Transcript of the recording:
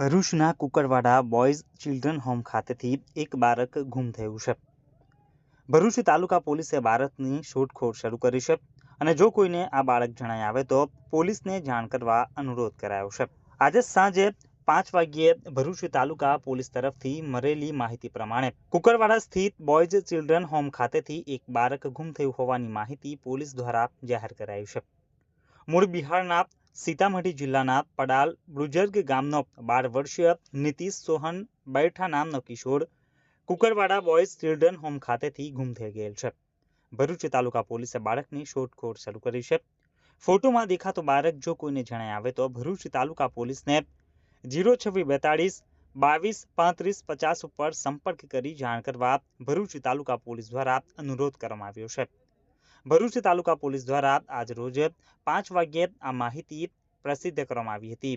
ભરૂચના Kukarwada boys children home ખાતેથી એક બાળક ગુમ થયું છે. ભરૂચ તાલુકા પોલીસે બાળકની શોધખોળ શરૂ કરી છે અને જો કોઈને આ બાળક જણાઈ આવે તો પોલીસને જાણ કરવા અનુરોધ કરાયો છે. આજે સાંજે પાંચ વાગ્યે ભરૂચ તાલુકા પોલીસ તરફથી મળેલી માહિતી પ્રમાણે કુકરવાડા સ્થિત બોયઝ ચિલ્ડ્રન હોમ ખાતેથી એક બાળક ગુમ થયું હોવાની માહિતી પોલીસ દ્વારા જાહેર કરાઈ છે. મૂળ બિહારના સીતામઢી જિલ્લાના પડાલ બુજર્ગ ગામનો બાર વર્ષીય નીતિશ સોહન બૈઠા નામનો કિશોર કુકરવાડા બોયઝ ચિલ્ડ્રન હોમ ખાતેથી ગુમ થઈ ગયેલ છે. ભરૂચ તાલુકા પોલીસે બાળકની શોધખોળ શરૂ કરી છે. ફોટોમાં દેખાતો બાળક જો કોઈને જણાય આવે તો ભરૂચ તાલુકા પોલીસને જીરો છવ્વી બેતાળીસ બાવીસ પાંત્રીસ પચાસ ઉપર સંપર્ક કરી જાણ કરવા ભરૂચ તાલુકા પોલીસ દ્વારા અનુરોધ કરવામાં આવ્યો છે. ભરૂચ તાલુકા પોલીસ દ્વારા આજ રોજ પાંચ વાગ્યે આ માહિતી પ્રસિદ્ધ કરવામાં આવી હતી.